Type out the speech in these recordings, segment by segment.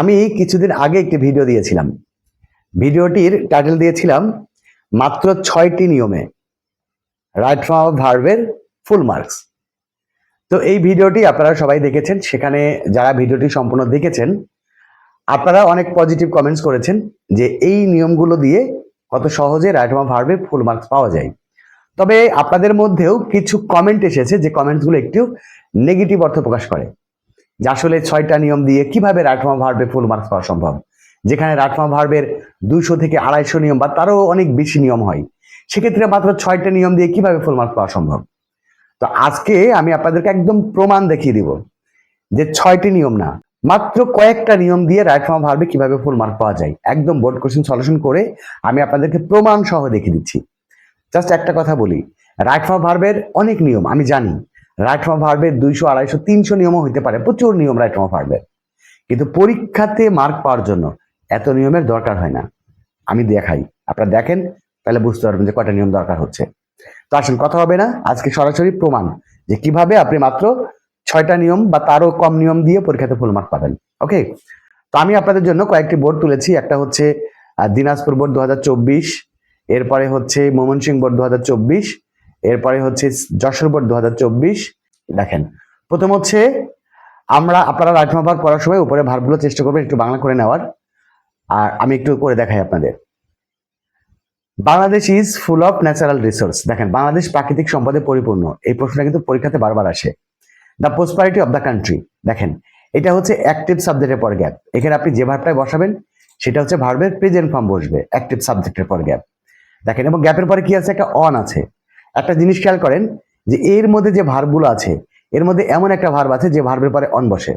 আমি কিছুদিন আগে একটি ভিডিও দিয়েছিলাম। ভিডিওটির টাইটেল দিয়েছিলাম, মাত্র ছয়টি নিয়মে রাইট ফ্রম অফ ভার্বের ফুল মার্কস তো এই ভিডিওটি আপনারা সবাই দেখেছেন, সেখানে যারা ভিডিওটি সম্পূর্ণ দেখেছেন, আপনারা অনেক পজিটিভ কমেন্টস করেছেন যে এই নিয়মগুলো দিয়ে কত সহজে রাইট ফ্রম অফ ভার্বের ফুল মার্কস পাওয়া যায়। তবে আপনাদের মধ্যেও কিছু কমেন্ট এসেছে, যে কমেন্টসগুলো একটু নেগেটিভ অর্থ প্রকাশ করে। যে আসলে ছয়টা নিয়ম দিয়ে কীভাবে রাটমা ভার্বে ফুল মার্কস পাওয়া সম্ভব? যেখানে রাটমা ভার্বের দুইশো থেকে আড়াইশো নিয়ম বা তারও অনেক বেশি নিয়ম হয়, সেক্ষেত্রে মাত্র ছয়টা নিয়ম দিয়ে কীভাবে ফুল মার্কস পাওয়া সম্ভব? তো আজকে আমি আপনাদেরকে একদম প্রমাণ দেখিয়ে দিব যে ছয়টি নিয়ম না, মাত্র কয়েকটা নিয়ম দিয়ে রাইট ভার্বে কীভাবে ফুল মার্ক পাওয়া যায়। একদম বোর্ড কোশ্চেন সলিউশন করে আমি আপনাদেরকে প্রমাণ সহ দেখিয়ে দিচ্ছি। জাস্ট একটা কথা বলি, রাইট ভার্বের অনেক নিয়ম, আমি জানি রাইট ফর্ম দুইশো আড়াইশো, তিনশো নিয়মও হইতে পারে, প্রচুর নিয়ম রাইট ফর্ম কিন্তু পরীক্ষাতে মার্ক পাওয়ার জন্য এত নিয়মের দরকার হয় না। আমি দেখাই, আপনারা দেখেন, তাহলে বুঝতে পারবেন যে কয়টা নিয়ম দরকার হচ্ছে। তো আসেন, কথা হবে না, আজকে সরাসরি প্রমাণ যে কীভাবে আপনি মাত্র ছয়টা নিয়ম বা তারও কম নিয়ম দিয়ে পরীক্ষাতে ফুল মার্ক পাবেন ওকে তো আমি আপনাদের জন্য কয়েকটি বোর্ড তুলেছি, একটা হচ্ছে দিনাজপুর বোর্ড দু হাজার চব্বিশ, এরপরে হচ্ছে ময়মনসিংহ বোর্ড দু হাজার চব্বিশ এরপরে হচ্ছে যশোর বোর্ড দু হাজার চব্বিশ। দেখেন, প্রথম হচ্ছে, আমরা আপনারা রাজমা ভাগ করার সময় উপরে ভারগুলো চেষ্টা করবেন একটু বাংলা করে নেওয়ার। আর আমি একটু করে দেখাই আপনাদের। Bangladesh is full of natural resource. দেখেন, বাংলাদেশ প্রাকৃতিক সম্পদে পরিপূর্ণ। এই প্রশ্নটা কিন্তু পরীক্ষাতে বারবার আসে। The prosperity of the country. দেখেন, এটা হচ্ছে অ্যাক্টিভ সাবজেক্টের পর গ্যাপ। এখানে আপনি যে ভার্বটাই বসাবেন, সেটা হচ্ছে ভার্বের প্রেজেন্ট ফর্ম বসবে, অ্যাক্টিভ সাবজেক্টের পর গ্যাপ। দেখেন, এবং গ্যাপের পরে কি আছে? একটা অন আছে। একটা জিনিস খেয়াল করেন যে এর মধ্যে যে ভার্বগুলো আছে, এর মধ্যে এমন একটা ভার্ব আছে যে ভার্বের পরে অন বসে।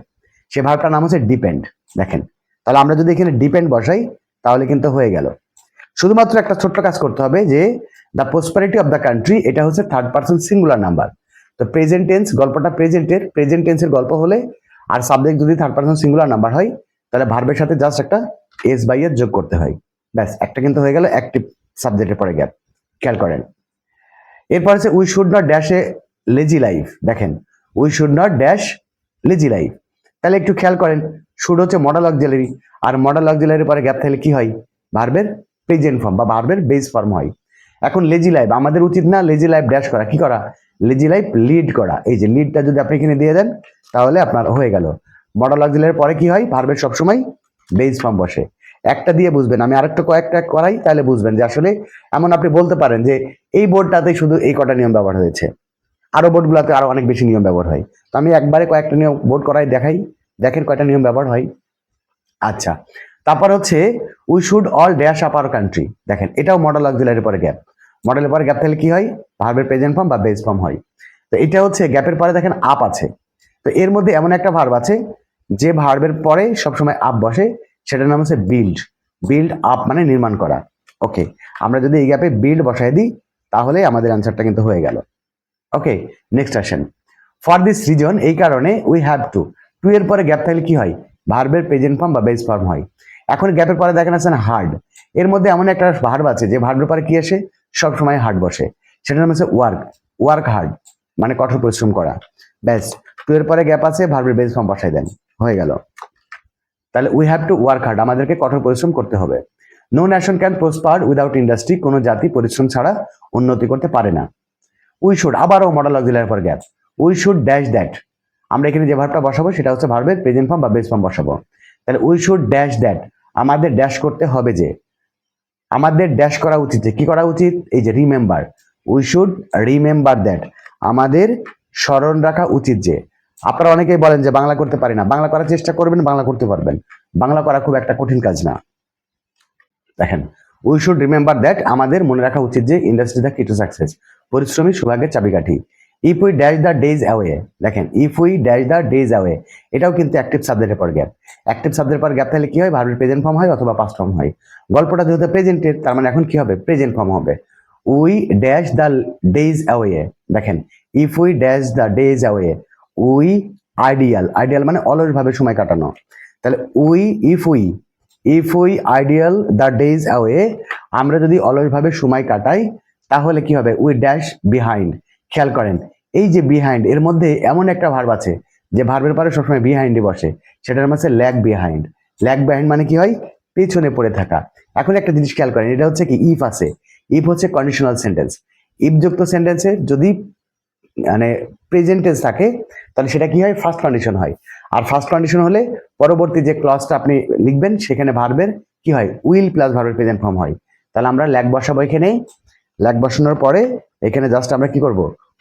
সে ভার্বটার নাম হচ্ছে ডিপেন্ড দেখেন। তাহলে আমরা যদি এখানে ডিপেন্ড বসাই, তাহলে কিন্তু হয়ে গেল। শুধুমাত্র একটা ছোট্ট কাজ করতে হবে যে the prosperity of the country এটা হচ্ছে থার্ড পার্সন সিঙ্গুলার নাম্বার তো প্রেজেন্ট টেন্স গল্পটা প্রেজেন্টের প্রেজেন্ট টেন্সের গল্প হলে, আর সাবজেক্ট যদি থার্ড পার্সন সিঙ্গুলার নাম্বার হয়, তাহলে ভার্বের সাথে জাস্ট একটা এস বাই এর যোগ করতে হয়। ব্যাস, একটা কিন্তু হয়ে গেল অ্যাক্টিভ সাবজেক্টের পরে গ্যাপ খেয়াল করেন। এরপর হচ্ছে we should not dash a lazy life দেখেন we should not dash lazy life তাহলে একটু খেয়াল করেন শুড হচ্ছে মডেল অক্সিলারি আর মডেল অক্সিলারির পরে গ্যাপ থাকলে কি হয়? ভার্বের প্রেজেন্ট ফর্ম বা ভার্বের বেস ফর্ম হয়। এখন লেজি লাইফ আমাদের উচিত না লেজি লাইফ ড্যাশ করা। কি করা? লেজি লাইফ লিড করা। এই যে লিডটা যদি আপনি এখানে দিয়ে দেন, তাহলে আপনার হয়ে গেল। মডেল অক্সিলারির পরে কি হয়? ভার্বের সবসময় বেস ফর্ম বসে। একটা দিয়ে বুঝবেন। আমি আরেকটা কয়েকটা করাই, তাহলে বুঝবেন যে আসলে এমন আপনি বলতে পারেন যে এই বোর্ডটাতে শুধু এই কটা নিয়ম ব্যবহার হয়েছে। আরও বোর্ডগুলোতে আরও অনেক বেশি নিয়ম ব্যবহার হয়। তো আমি একবারে কয়েকটা নিয়ম বোর্ড করাই, দেখাই। দেখেন কয়টা নিয়ম ব্যবহার হয়। আচ্ছা তারপর হচ্ছে we should all dash up our country দেখেন, এটাও মডেল অক্সিলারির পরে গ্যাপ মডেলের পরে গ্যাপ তাহলে কি হয়? ভার্বের প্রেজেন্ট ফর্ম বা বেস ফর্ম হয়। তো এটা হচ্ছে গ্যাপের পরে দেখেন আপ আছে। তো এর মধ্যে এমন একটা ভার্ব আছে, যে ভার্বের পরে সবসময় আপ বসে। সেটার নাম হচ্ছে বিল্ড বিল্ড আপ মানে নির্মাণ করা। ওকে আমরা যদি এই গ্যাপে বিল্ড বসাই দিই, তাহলে আমাদের অ্যান্সারটা কিন্তু হয়ে গেল। ওকে নেক্সট আসেন। ফর দিস রিজন এই কারণে উই হ্যাভ টু টু এর পরে গ্যাপ থাকলে কি হয়? ভার্বের প্রেজেন্ট ফর্ম বা বেস ফর্ম হয়। এখন গ্যাপের পরে দেখেন আছেন হার্ড এর মধ্যে এমন একটা ভার্ব আছে, যে ভার্বের পরে কি আসে? সব সময় হার্ড বসে। সেটার নাম হচ্ছে ওয়ার্ক ওয়ার্ক হার্ড মানে কঠোর পরিশ্রম করা। ব্যাস টু এর পরে গ্যাপ আছে ভার্বের বেস ফর্ম বসাই দেন। হয়ে গেল। তাহলে we have to work hard আমাদেরকে কঠোর পরিশ্রম করতে হবে। No nation can prosper without industry কোনো জাতি পরিশ্রম ছাড়া উন্নতি করতে পারে না। উই শুড আবারও মডেল অক্সিলার পর gap we should dash that আমরা এখানে যে ভার্বটা বসাবো, সেটা হচ্ছে ভার্বের প্রেজেন্ট ফর্ম বা বেস ফর্ম বসাবো। তাহলে উই শুড ড্যাশ দ্যাট আমাদের ড্যাশ করতে হবে যে, আমাদের ড্যাশ করা উচিত যে, কি করা উচিত? এই যে remember we should remember that আমাদের স্মরণ রাখা উচিত যে আপনারা অনেকেই বলেন যে বাংলা করতে পারি না। বাংলা করার চেষ্টা করবেন, বাংলা করতে পারবেন। বাংলা করা খুব একটা কঠিন কাজ না। দেখেন উই শুড রিমেম্বার দ্যাট আমাদের মনে রাখা উচিত যে industry the key to success পরিশ্রমী সৌভাগ্যের চাবিকাঠি। If we dash the days away দেখেন if we dash the days away এটাও কিন্তু অ্যাক্টিভ সাবজেক্টের পর গ্যাপ অ্যাক্টিভ সাবজেক্টের পর গ্যাপ তাহলে কি হয়? ভার্বের প্রেজেন্ট ফর্ম হয় অথবা পাস্ট ফর্ম হয়। গল্পটা যেহেতু প্রেজেন্টের তার মানে এখন কি হবে? প্রেজেন্ট ফর্ম হবে। We dash the days away দেখেন if we dash the days away we idle idle মানে অলসভাবে সময় কাটানো। তাহলে we if we if we idle the days away, আমরা যদি অলসভাবে সময় কাটাই, তাহলে কি হবে? We dash behind. খেয়াল করেন, এই যে বিহাইন্ড, এর মধ্যে এমন একটা ভার্ব আছে, যে ভার্বের পরে সবসময় বিহাইন্ডে বসে। সেটার হচ্ছে ল্যাগ বিহাইন্ড। ল্যাগ বিহাইন্ড মানে কি হয়? পেছনে পড়ে থাকা। এখন একটা জিনিস খেয়াল করেন, এটা হচ্ছে কি ইফ আছে। ইফ হচ্ছে কন্ডিশনাল সেন্টেন্স ইফ যুক্ত সেন্টেন্সে যদি মানে টেন্স থাকে, তাহলে সেটা কি হয়? ফার্স্ট কন্ডিশন হয়। আর ফার্স্ট কন্ডিশন হলে পরবর্তী যে ক্লজটা আপনি লিখবেন, সেখানে ভার্বের কি হয়? উইল প্লাস ভার্বের প্রেজেন্ট ফর্ম হয়। তাহলে আমরা ল্যাগ বসাবো এখানে। ল্যাগ বসানোর পরে এখানে জাস্ট আমরা কি করব?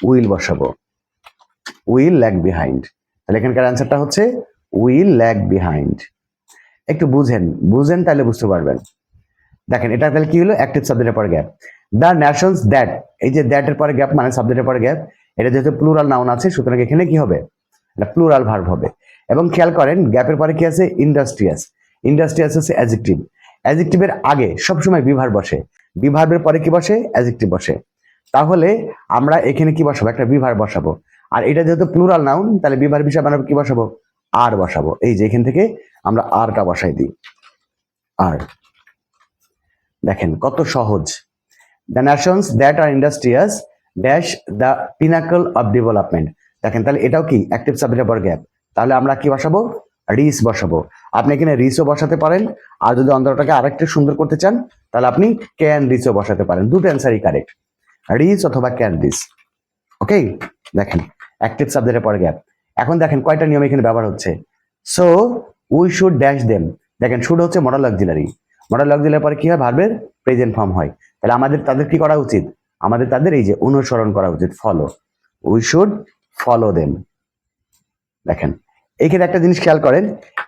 উইল বসাবো। উইল ল্যাগ বিহাইন্ড তাহলে এখানকার অ্যান্সারটা হচ্ছে উইল ল্যাগ বিহাইন্ড একটু বুঝেন। বুঝেন তাহলে বুঝতে পারবেন। দেখেন, এটা তাহলে কি হলো? অ্যাক্টিভ সাবজেক্টের পরে গ্যাপ দ্য ন্যাশনস দ্যাট এই যে দ্যাটের পরে গ্যাপ মানে সাবজেক্টের পরে গ্যাপ এটা যেহেতু প্লুরাল নাউন আছে, সুতরাং এখানে কি হবে? এটা প্লুরাল ভার্ব হবে। এবং খেয়াল করেন, গ্যাপের পরে কি আছে? ইন্ডাস্ট্রিয়াস ইন্ডাস্ট্রিয়াস হচ্ছে অ্যাজেক্টিভ অ্যাজেক্টিভের আগে সবসময় বিভার বসে। বিভার্বের পরে কি বসে? অ্যাজেক্টিভ বসে। তাহলে আমরা এখানে কি বসাবো? একটা বিভার বসাবো। আর এটা যেহেতু প্লুরাল নাউন তাহলে বিভার বিষয় আমরা কি বসাবো? আর বসাবো। এই যে এখান থেকে আমরা আরটা বসাই দিই। আর দেখেন, কত সহজ। The nations that are industrious dash the pinnacle of development দেখেন, তাহলে এটাও কি? অ্যাক্টিভ সাবজেক্টের পর গ্যাপ তাহলে আমরা কি বসাবো? রিস বসাবো। আপনি এখানে রিসও বসাতে পারেন। আর যদি অন্তরটাকে আরেকটু সুন্দর করতে চান, তাহলে আপনি ক্যান রিসও বসাতে পারেন। দুটো অ্যান্সারই কারেক্ট রিস অথবা ক্যান রিস ওকে দেখেন অ্যাক্টিভ সাবজেক্টের পরে গ্যাপ এখন দেখেন, কয়টা নিয়ম এখানে ব্যবহার হচ্ছে? So we should dash them দেখেন শুড হচ্ছে মডেল অক্সিলারি মডেল অক্সিলারি পরে কি হয়? ভার্বের প্রেজেন্ট ফর্ম হয়। তাহলে আমাদের, তাদের কি করা উচিত? আমাদের তাদের এই যে অনুসরণ করা উচিত follow we should follow them দেখেন, এখানে একটা জিনিস খেয়াল করেন,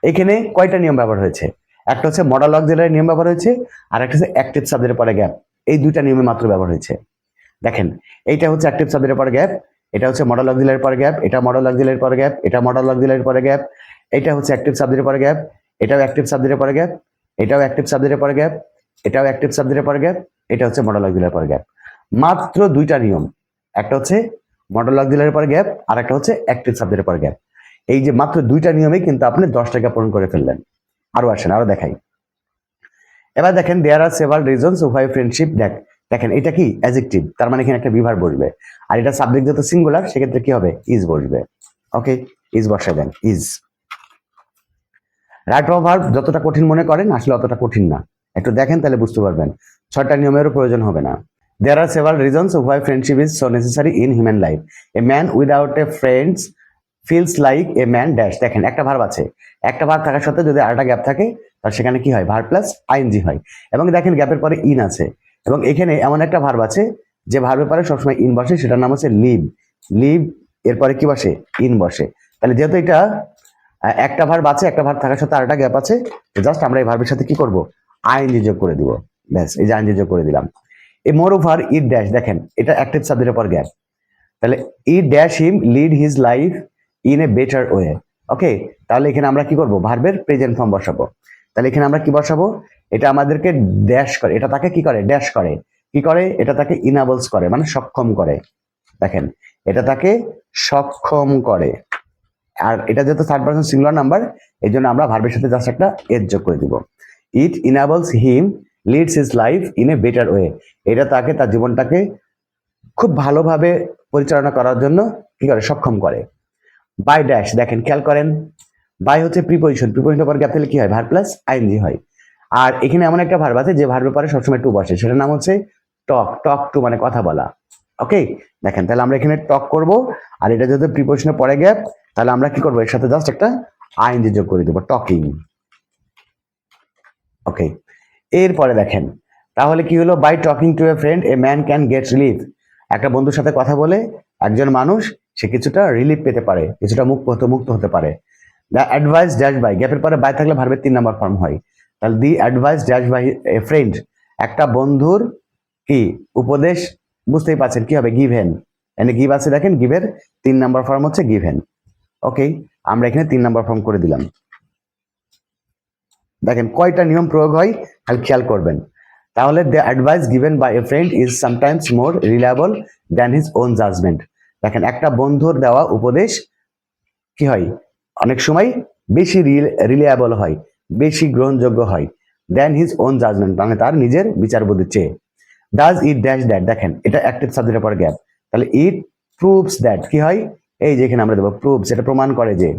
এখানে কয়টা নিয়ম ব্যবহার হয়েছে? একটা হচ্ছে মডেল অক্সিলারি নিয়ম ব্যবহার হয়েছে, আর একটা হচ্ছে অ্যাক্টিভ সাবজেক্টের পরে গ্যাপ এই দুইটা নিয়মে মাত্র ব্যবহার হয়েছে। দেখেন, এইটা হচ্ছে অ্যাক্টিভ সাবজেক্টের পরে গ্যাপ এটা হচ্ছে মডেল অক্সিলারির পরে গ্যাপ এটা মডেল অক্সিলারির পরে গ্যাপ এটা মডেল অক্সিলারির পরে গ্যাপ এটা হচ্ছে অ্যাক্টিভ সাবজেক্টের পরে গ্যাপ এটাও অ্যাক্টিভ সাবজেক্টের পরে গ্যাপ এটাও অ্যাক্টিভ সাবজেক্টের পরে গ্যাপ এটাও অ্যাক্টিভ সাবজেক্টের পরে গ্যাপ এটা হচ্ছে মডেল অক্সিলারির পরে গ্যাপ মাত্র দুইটা নিয়ম। একটা হচ্ছে মডেল অক্সিলারির পরে গ্যাপ আর একটা হচ্ছে অ্যাক্টিভ সাবজেক্টের পরে গ্যাপ এই যে মাত্র দুইটা নিয়মে কিন্তু আপনি দশ টাকা পূরণ করে ফেললেন। আরও আসেন, আরও দেখাই। এবার দেখেন দেয়ার আর সেভার রিজনস উভয় ফ্রেন্ডশিপ দেখ দেখেন, এটা কি? অ্যাজেক্টিভ তার মানে এখানে একটা বিভার বসবে। আর এটা সাবজেক্ট যত সিঙ্গুলার সেক্ষেত্রে কি হবে? ইজ বসবে। ওকে ইজ বসাই দেন ইজ রাইট অফ ভার্ব যতটা কঠিন মনে করেন, আসলে অতটা কঠিন না। একটু দেখেন, তাহলে বুঝতে পারবেন। ছয়টা নিয়মেরও প্রয়োজন হবে না। দেয়ার আর সেভার রিজনস উভয় friendship is so necessary in human life a man without a friends feels like a man dash দেখেন, একটা ভার্ব আছে। একটা ভার্ব থাকার সত্ত্বেও যদি আরেকটা গ্যাপ থাকে, তাহলে সেখানে কি হয়? ভার প্লাস আইএনজি হয়। এবং দেখেন গ্যাপের পরে ইন আছে। এবং এখানে এমন একটা ভার্ব আছে, যে ভার্বের পরে সবসময় ইন বসে, সেটার নাম হচ্ছে লিভ লিভ এরপরে কি বসে? ইন বসে। তাহলে যেহেতু এটা একটা ভার্ব আছে, একটা ভার্ব থাকার সাথে আরেকটা গ্যাপ আছে জাস্ট আমরা এই ভার্বের সাথে কি করব? আইএনজি যোগ করে দিব। ব্যাস, এই যে আইএনজি যোগ করে দিলাম। এই মোর ওভার ইট ড্যাশ দেখেন, এটা অ্যাক্টিভ সাবজেক্টের পর গ্যাপ তাহলে it dash him lead his life in a better way okay তাহলে এখানে আমরা কি করব? ভার্বের প্রেজেন্ট ফর্ম বসাবো। তাহলে এখানে আমরা কি বসাবো? এটা আমাদেরকে ড্যাশ করে। এটা তাকে কি করে? ড্যাশ করে। কি করে? এটা তাকে ইনাবলস করে মানে সক্ষম করে। দেখেন, এটা তাকে সক্ষম করে। আর এটা যেহেতু থার্ড পার্সন সিঙ্গুলার নাম্বার এই জন্য আমরা ভার্বের সাথে জাস্ট একটা এজ যোগ করে দিব। It enables him leads his life in a better way এটা তাকে, তার জীবনটাকে খুব ভালোভাবে পরিচালনা করার জন্য কি করে? সক্ষম করে। বাই ড্যাশ দেখেন, খেয়াল করেন। বাই হচ্ছে প্রিপোজিশন প্রিপোজিশন পর গ্যাপ কি হয়? ভার প্লাস আইএনজি হয়। আর এখানে এমন একটা ভার্ব আছে যে ভার্বের পরে সবসময় টু বসে। সেটার নাম হচ্ছে টক টক টু মানে কথা বলা। ওকে দেখেন, তাহলে আমরা এখানে টক করব। আর এটা যদি প্রিপোজিশনে পরে গ্যাপ তাহলে আমরা কি করব? এর সাথে জাস্ট একটা আইএনজি যোগ করে দেবো। টকিং ওকে এরপরে দেখেন, তাহলে কি হলো? By talking to a friend a man can get relief একটা বন্ধুর সাথে কথা বলে একজন মানুষ, সে কিছুটা রিলিফ পেতে পারে, কিছুটা মুক্ত হতে মুক্ত হতে পারে। দ্য অ্যাডভাইস ড্যাশ বাই গ্যাপের পরে বাই থাকলে ভার্বের তিন নম্বর ফর্ম হয়। তাহলে the advice dash by a friend একটা বন্ধুর কি? উপদেশ, বুঝতেই পারছেন কি হবে? গিভেন এনে গিভ আছে দেখেন গিভের তিন নম্বর ফর্ম হচ্ছে গিভেন ওকে আমরা এখানে তিন নম্বর ফর্ম করে দিলাম। দেখেন কয়টা নিয়ম প্রয়োগ হয়, খালি খেয়াল করবেন। তাহলে the advice given by a friend is sometimes more reliable than his own judgement দেখেন, একটা বন্ধুর দেওয়া উপদেশ কি হয়? অনেক সময় বেশি রিলায়েবল হয়, বেশি গ্রহণযোগ্য হয় দেন হিজ ওন জাজমেন্ট মানে তার নিজের বিচার বুদ্ধির চেয়ে। ডাজ ইট ড্যাশ দ্যাট দেখেন, এটা অ্যাক্টিভ সাবজেক্টের পর গ্যাপ তাহলে ইট প্রুভস দ্যাট কি হয়? এই যে এখানে আমরা দেবো প্রুভস এটা প্রমাণ করে যে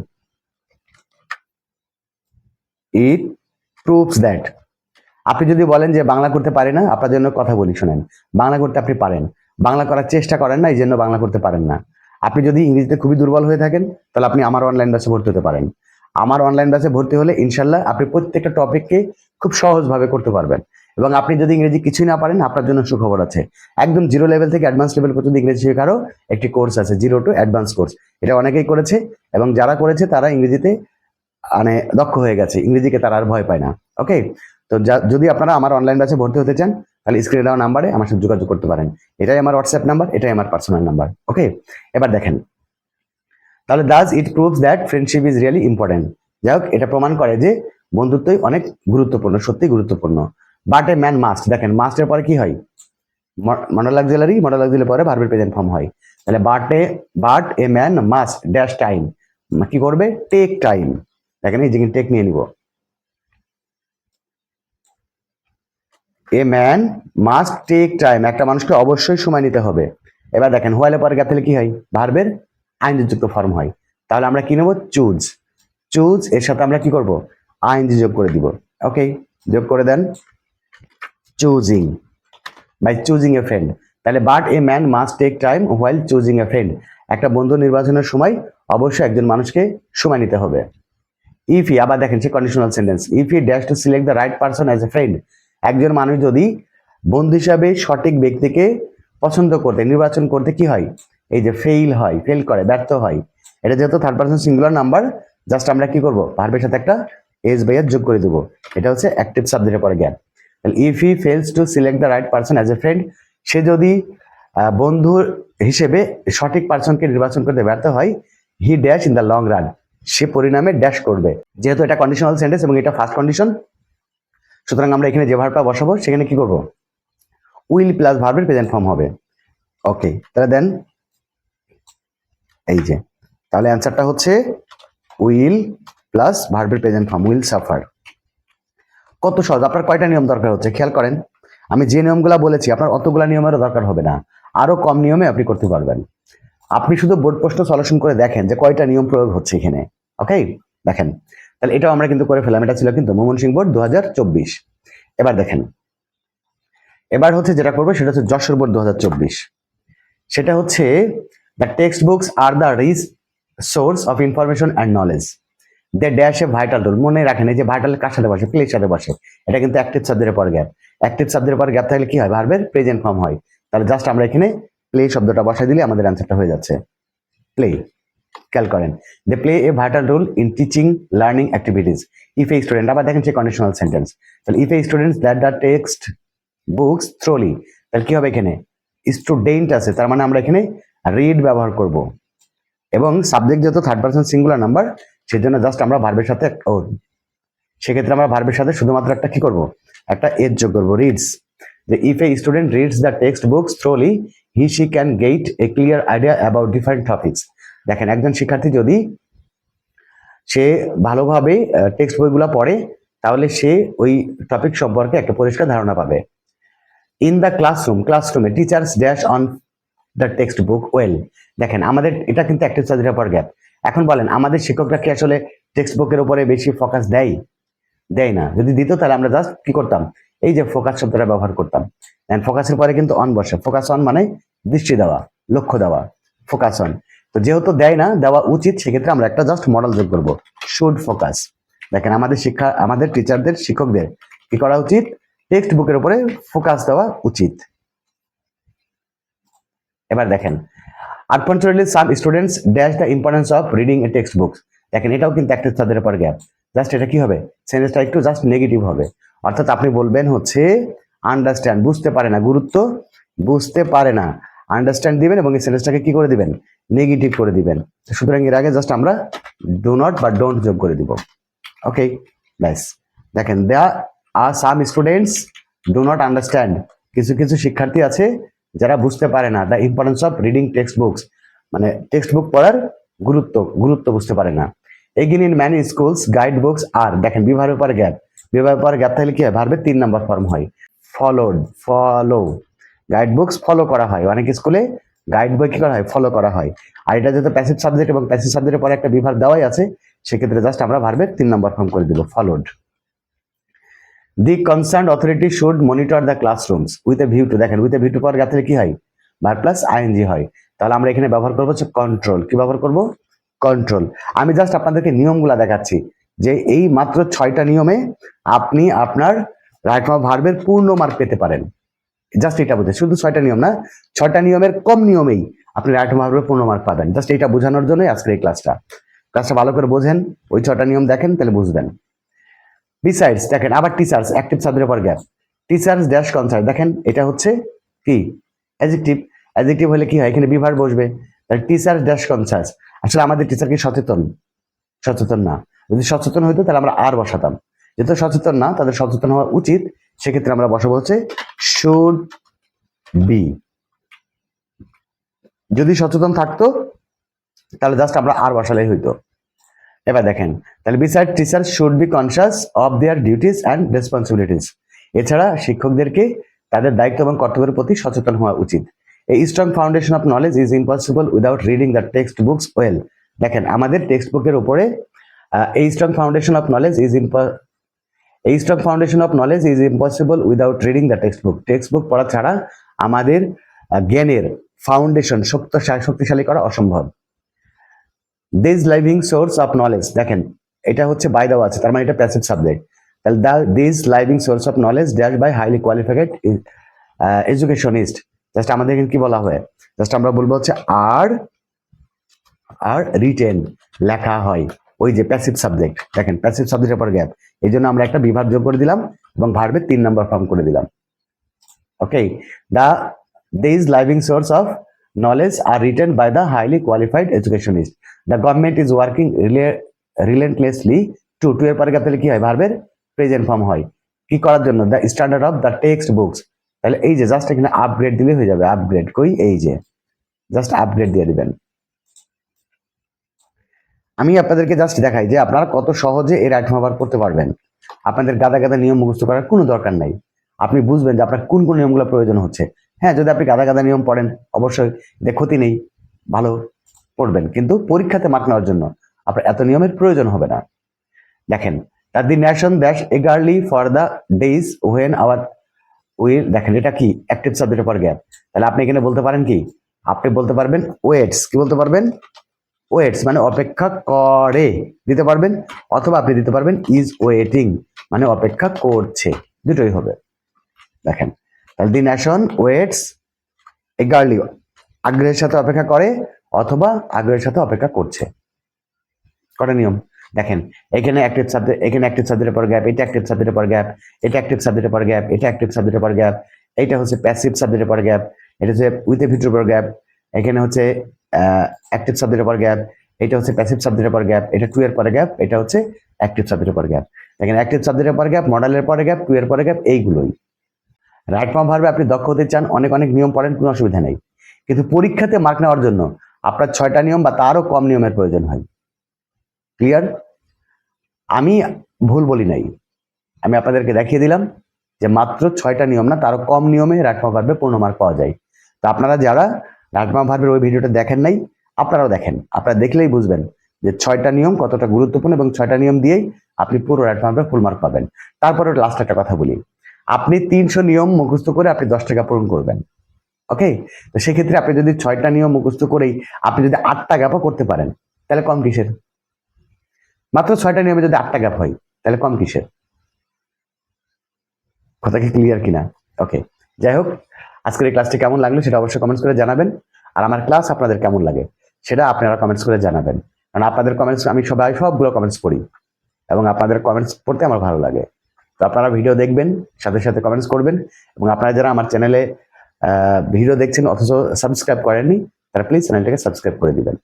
ইট প্রুভস দ্যাট আপনি যদি বলেন যে বাংলা করতে পারি না, আপনার জন্য কথা বলি, শোনেন। বাংলা করতে আপনি পারেন। বাংলা করার চেষ্টা করেন না, এই জন্য বাংলা করতে পারেন না। আপনি যদি ইংরেজিতে খুবই দুর্বল হয়ে থাকেন, তাহলে আপনি আমার অনলাইন ব্যাচে ভর্তি হতে পারেন। আমার অনলাইন ব্যাচে ভর্তি হলে ইনশাল্লাহ আপনি প্রত্যেকটা টপিককে খুব সহজভাবে করতে পারবেন। এবং আপনি যদি ইংরেজি কিছুই না পারেন, আপনার জন্য সুখবর আছে। একদম জিরো লেভেল থেকে অ্যাডভান্স লেভেল পর্যন্ত ইংরেজি শেখারও একটি কোর্স আছে জিরো টু অ্যাডভান্স কোর্স এটা অনেকেই করেছে, এবং যারা করেছে, তারা ইংরেজিতে মানে দক্ষ হয়ে গেছে, ইংরেজিকে তারা আর ভয় পায় না ওকে তো যদি আপনারা আমার অনলাইন ব্যাচে ভর্তি হতে চান, তাহলে স্ক্রিনে দেওয়া নাম্বারে আমার সাথে যোগাযোগ করতে পারেন। এটাই আমার হোয়াটসঅ্যাপ নাম্বার এটাই আমার পার্সোনাল নাম্বার ওকে এবার দেখেন। তাহলে thus it proves that friendship is really important যাই হোক, এটা প্রমাণ করে যে বন্ধুত্বই অনেক গুরুত্বপূর্ণ সত্যি গুরুত্বপূর্ণ। বাট এ ম্যান মাস্ট দেখেন মাস্টের পরে কি হয়? মডেল অক্সিলারি মডেল অক্সিলারি পরে ভার্বের প্রেজেন্ট ফর্ম হয়। তাহলে but a but a man must dash time কি করবে? টেক টাইম দেখেন এই টেক নিয়ে নিব। A man must take time একটা মানুষকে অবশ্যই সময় নিতে হবে। এবার দেখেন হোয়াইলে পরে তাহলে কি হয়? ভার্বের আইনযুক্ত ফর্ম হয়। তাহলে আমরা কি নেব? চুজ চুজ এর সাথে আমরা কি করব? আইনজি যোগ করে দিব। ওকে যোগ করে দেন। Choosing by choosing a friend তাহলে but a man must take time while choosing a friend একটা বন্ধু নির্বাচনের সময় অবশ্যই একজন মানুষকে সময় নিতে হবে। ইফ ই আবার দেখেন, সে conditional sentence if he dash to select the right person as a friend একজন মানুষ যদি বন্ধু হিসাবে সঠিক ব্যক্তিকে পছন্দ করতে, নির্বাচন করতে কি হয়? এই যে ফেইল হয় ফেল করে, ব্যর্থ হয়। এটা যেহেতু third person singular number just আমরা কি করব? ভার্বের সাথে একটা এস বাইয়ের যোগ করে দেবো। এটা হচ্ছে অ্যাক্টিভ সাবজেক্টের পরে gap if he fails to select the right person as a friend সে যদি বন্ধু হিসেবে সঠিক পার্সনকে নির্বাচন করতে ব্যর্থ হয় he dash in the long run সে পরিণামে ড্যাশ করবে। যেহেতু এটা কন্ডিশনাল সেন্টেন্স এবং এটা ফার্স্ট কন্ডিশন সুতরাং আমরা এখানে যে ভার্বটা বসাবো, সেখানে কি করব? উইল প্লাস ভার্বের প্রেজেন্ট ফর্ম হবে। ওকে তাহলে দেন এই যে, তাহলে অ্যান্সারটা হচ্ছে উইল প্লাস ভার্বের প্রেজেন্ট ফর্ম উইল সাফার কত সহজ, আপনার কয়টা নিয়ম দরকার হচ্ছে? খেয়াল করেন, আমি যে নিয়মগুলো বলেছি, আপনার অতগুলা নিয়মেরও দরকার হবে না। আরও কম নিয়মে আপনি করতে পারবেন। আপনি শুধু বোর্ড প্রশ্ন সলিউশন করে দেখেন যে কয়টা নিয়ম প্রয়োগ হচ্ছে এখানে ওকে দেখেন, তাহলে এটাও আমরা কিন্তু করে ফেলাম এটা ছিল কিন্তু ময়মনসিং বোর্ড দু এবার দেখেন, এবার হচ্ছে যেটা করবে সেটা হচ্ছে যশোর বোর্ড দু সেটা হচ্ছে the text books are the rich source of information and knowledge they dash a vital role মনে রাখেন এই যে ভাইটাল কার সাথে বসে প্লের সাথে বসে। এটা কিন্তু অ্যাক্টিভ সাবজেক্টের পর গ্যাপ অ্যাক্টিভ সাবজেক্টের পর গ্যাপ থাকলে কি হয়? ভার্বের প্রেজেন্ট ফর্ম হয়। তাহলে জাস্ট আমরা এখানে প্লে শব্দটা বসাই দিলে আমাদের অ্যান্সারটা হয়ে যাচ্ছে। প্লে খেয়াল করেন। They play a vital role in teaching learning activities if a student আবার দেখেন সে কন্ডিশনাল সেন্টেন্স তাহলে if a students that the text books thoroughly তাহলে কি হবে এখানে? স্টুডেন্ট আছে, তার মানে আমরা এখানে রিড ব্যবহার করব। এবং সাবজেক্ট যেহেতু থার্ড পার্সন সিঙ্গুলার নাম্বার সেজন্য জাস্ট আমরা ভার্বের সাথে ও, সেক্ষেত্রে আমরা ভার্বের সাথে শুধুমাত্র একটা কি করব? একটা এজ যোগ করব রিডস যে if a student reads the text books thoroughly he she can get a clear idea about different topics দেখেন, একজন শিক্ষার্থী যদি সে ভালোভাবে টেক্সট বইগুলো পড়ে, তাহলে সে ওই টপিক সম্পর্কে একটা পরিষ্কার ধারণা পাবে। ইন দ্য ক্লাসরুম ক্লাসরুমে teachers dash on the text book well দেখেন, আমাদের, এটা কিন্তু একটা সার্জারির পর গ্যাপ এখন বলেন, আমাদের শিক্ষকরা কি আসলে টেক্সট বুকের উপরে বেশি ফোকাস দেয়? দেয় না। যদি দিত, তাহলে আমরা জাস্ট কি করতাম? এই যে ফোকাস শব্দটা ব্যবহার করতাম। ফোকাসের পরে কিন্তু অন বসে। ফোকাস অন মানে দৃষ্টি দেওয়া, লক্ষ্য দেওয়া। ফোকাস অন তো যেহেতু দেয় না, দেওয়া উচিত, সেক্ষেত্রে আমরা একটা জাস্ট মডেল যোগ করব। শুড ফোকাস দেখেন আমাদের শিক্ষা, আমাদের টিচারদের শিক্ষকদের কি করা উচিত? টেক্সট বুকের উপরে ফোকাস দেওয়া উচিত। এবার দেখেন। Unfortunately some students dash the importance of reading a text books দেখেন এটাও কিন্তু একটা তাদের উপর গ্যাপ জাস্ট এটা কি হবে? সেন্টেন্সটা একটু জাস্ট নেগেটিভ হবে। অর্থাৎ আপনি বলবেন হচ্ছে আন্ডারস্ট্যান্ড বুঝতে পারে না। গুরুত্ব? বুঝতে পারে না। আন্ডারস্ট্যান্ড দিবেন এবং এই সেন্টেন্সটাকে কি করে দিবেন? নেগেটিভ করে দিবেন। সুতরাং এর আগে জাস্ট আমরা ডো নট বা ডোন্ট যোগ করে দিব। ওকে ব্যাস। দেখেন they are some students do not understand কিছু কিছু শিক্ষার্থী আছে যারা বুঝতে পারে না। The importance of reading text books মানে টেক্সট বুক পড়ার গুরুত্ব গুরুত্ব বুঝতে পারে না। Again in many schools guide books are দেখেন বিভাগের পর গ্যাপ বিভাগের পর গ্যাপ থাকলে কি হয়? ভার্বের তিন নম্বর ফর্ম হয়। Followed follow guide books follow করা হয়। অনেক স্কুলে গাইড বই কি করা হয়? ফলো করা হয়। আর এটা যেহেতু প্যাসিভ সাবজেক্ট এবং প্যাসিভ সাবজেক্টের পরে একটা বিভাগ দেওয়াই আছে, সেক্ষেত্রে জাস্ট আমরা ভার্বের তিন নম্বর ফর্ম করে দিব। Followed the concern authority should monitor the classrooms with a view to দেখেন উইথ এ ভিউ টু পাওয়ার গেলে কি হয়? ভার প্লাস আইএনজি হয়। তাহলে আমরা এখানে ব্যবহার করব হচ্ছে কন্ট্রোল কি ব্যবহার করব? কন্ট্রোল আমি জাস্ট আপনাদেরকে নিয়মগুলা দেখাচ্ছি যে এই মাত্র ছয়টা নিয়মে আপনি আপনার রাইট ফর্ম ভার্বের পূর্ণ মার্ক পেতে পারেন। জাস্ট এটা বুঝে, শুধু ছয়টা নিয়ম না, ছয়টা নিয়মের কম নিয়মেই আপনি রাইট ভার্বের পূর্ণ মার্ক পাবেন। জাস্ট এটা বোঝানোর জন্যই আজকের এই ক্লাসটা ক্লাসটা ভালো করে বোঝেন, ওই ছটা নিয়ম দেখেন, তাহলে বুঝবেন। বিসাইডস দেখেন, আবার টিচার্স অ্যাক্টিভ সাবজেক্টের পর গ্যাপ টিচার্স ড্যাশ কনসার্ট দেখেন, এটা হচ্ছে কি? অ্যাজেক্টিভ অ্যাজেক্টিভ হলে কি হয়? এখানে বিভার বসবে। তাহলে ড্যাশ কনসার্স আসলে আমাদের টিচার কি সচেতন? সচেতন না। যদি সচেতন হইতো, তাহলে আমরা আর বসাতাম। যেহেতু সচেতন না, তাদের সচেতন হওয়া উচিত। সেক্ষেত্রে আমরা বসাবো হচ্ছে শুড বি যদি সচেতন থাকতো, তাহলে জাস্ট আমরা আর বসালেই হইতো। এবার দেখেন, তাহলে beside teacher should be conscious of their duties and responsibilities এছাড়া শিক্ষকদেরকে তাদের দায়িত্ব এবং কর্তব্যের প্রতি সচেতন হওয়া উচিত। এই strong foundation of knowledge is impossible without reading the text books well দেখেন, আমাদের টেক্সট বুকের উপরে এই strong foundation of knowledge is এই strong foundation of knowledge is impossible without reading the text book text book পড়া ছাড়া আমাদের জ্ঞানের ফাউন্ডেশন শক্ত শক্তিশালী করা অসম্ভব। This living source of knowledge দেখেন, এটা হচ্ছে বাই দেওয়া আছে, তার মানে এটা প্যাসিভ সাবজেক্ট তাহলে the this living source of knowledge dash by highly qualified educationist just আমাদের কি বলা হয়? জাস্ট আমরা বলব হচ্ছে আর আর রিটেন লেখা হয়। ওই যে প্যাসিভ সাবজেক্ট দেখেন প্যাসিভ সাবজেক্টের পর গ্যাপ এই জন্য আমরা একটা বিভাগ যোগ করে দিলাম এবং ভার্বের তিন নম্বর ফর্ম করে দিলাম। Okay the this living source of knowledge are written by the highly qualified educationist. The is working rela- relentlessly to to এর পরে তাহলে কি হয়? ভার্বের প্রেজেন্ট ফর্ম হয়। কি করার জন্য? The standard of the text books তাহলে এই যে জাস্ট এখানে আপগ্রেড দিলে হয়ে যাবে। আপগ্রেড কই? এই যে জাস্ট আপগ্রেড দিয়ে দিবেন। আমি আপনাদেরকে জাস্ট দেখাই যে আপনারা কত সহজে এর আইটেম ব্যবহার করতে পারবেন। আপনাদের গাদা গাদা নিয়ম মুখস্থ করার কোনো দরকার নাই। আপনি বুঝবেন যে আপনার কোন কোন নিয়মগুলো প্রয়োজন হচ্ছে। হ্যাঁ যদি আপনি গাদা গাদা নিয়ম পড়েন, অবশ্যই এতে ক্ষতি নেই, ভালো পড়বেন। কিন্তু পরীক্ষাতে মার্ক নেওয়ার জন্য আপনার এত নিয়মের প্রয়োজন হবে না। দেখেন the the nation dash eagerly for the days when our will দেখেন, এটা কি? অ্যাক্টিভ সাবজেক্টের পর গ্যাপ তাহলে আপনি এখানে বলতে পারেন কি? আপনি বলতে পারবেন ওয়েটস কি বলতে পারবেন? ওয়েটস মানে অপেক্ষা করে, দিতে পারবেন? অথবা আপনি দিতে পারবেন ইজ ওয়েটিং মানে অপেক্ষা করছে। দুটোই হবে। দেখেন, তাহলে দি ন্যাশন ওয়েটস এগারলি আগ্রহের সাথে অপেক্ষা করে, অথবা আগ্রহের সাথে অপেক্ষা করছে। কটা নিয়ম? দেখেন, এখানে অ্যাক্টিভ সাবজেক্ট এখানে অ্যাক্টিভ সাবজেক্টের পর গ্যাপ এটা অ্যাক্টিভ সাবজেক্টের পর গ্যাপ এটা অ্যাক্টিভ সাবজেক্টের পর গ্যাপ এটা অ্যাক্টিভ সাবজেক্টের পর গ্যাপ এটা হচ্ছে প্যাসিভ সাবজেক্টের পর গ্যাপ এটা হচ্ছে উইথ এ ভিতরের পর গ্যাপ এখানে হচ্ছে অ্যাক্টিভ সাবজেক্টের পর গ্যাপ এটা হচ্ছে প্যাসিভ সাবজেক্টের পর গ্যাপ এটা টু এর পরে গ্যাপ এটা হচ্ছে অ্যাক্টিভ সাবজেক্টের পর গ্যাপ দেখেন অ্যাক্টিভ সাবজেক্টের পর গ্যাপ মডেলের পরে গ্যাপ টু এর পরে গ্যাপ এইগুলোই। রাইট ফর্ম ভার্বে আপনি দক্ষ হতে চান, অনেক অনেক নিয়ম পড়েন, কোনো অসুবিধা নেই। কিন্তু পরীক্ষাতে মার্ক নেওয়ার জন্য আপনার ছয়টা নিয়ম বা তারও কম নিয়মের প্রয়োজন হয়। ক্লিয়ার আমি ভুল বলি নাই। আমি আপনাদেরকে দেখিয়ে দিলাম যে মাত্র ছয়টা নিয়ম না, তারও কম নিয়মে রাটমা ভার্বে পূর্ণ মার্ক পাওয়া যায়। তো আপনারা যারা রাটমা ভার্বের ওই ভিডিওটা দেখেন নাই, আপনারাও দেখেন। আপনারা দেখলেই বুঝবেন যে ছয়টা নিয়ম কতটা গুরুত্বপূর্ণ এবং ছয়টা নিয়ম দিয়েই আপনি পুরো রাটমা ভার্বে ফুল মার্ক পাবেন। তারপরে লাস্ট একটা কথা বলি। আপনি তিনশো নিয়ম মুখস্থ করে আপনি দশ টাকা পূরণ করবেন। ওকে? তো সেক্ষেত্রে আপনি যদি ছয়টা নিয়ম মুখস্থ করেই আপনি যদি আটটা গ্যাপও করতে পারেন, তাহলে কম কিসের? মাত্র ছয়টা নিয়মে যদি আটটা গ্যাপ হয়, তাহলে কম কিসের? কথা কি ক্লিয়ার কিনা? ওকে। যাই হোক আজকের এই ক্লাসটি কেমন লাগল সেটা অবশ্যই কমেন্টস করে জানাবেন। আর আমার ক্লাস আপনাদের কেমন লাগে সেটা আপনারা কমেন্টস করে জানাবেন। কারণ আপনাদের কমেন্টস আমি সবাই সবগুলো কমেন্টস পড়ি এবং আপনাদের কমেন্টস পড়তে আমার ভালো লাগে। তো আপনারা ভিডিও দেখবেন, সাথে সাথে কমেন্টস করবেন এবং আপনারা যারা আমার চ্যানেলে ভিডিও দেখছেন অথচ সাবস্ক্রাইব করেননি, তারা প্লিজ চ্যানেলটাকে সাবস্ক্রাইব করে দিবেন।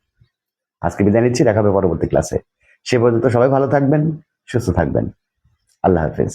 আজকে বিদায় নিচ্ছি, দেখা হবে পরবর্তী ক্লাসে সে পর্যন্ত সবাই ভালো থাকবেন, সুস্থ থাকবেন। আল্লাহ হাফিজ।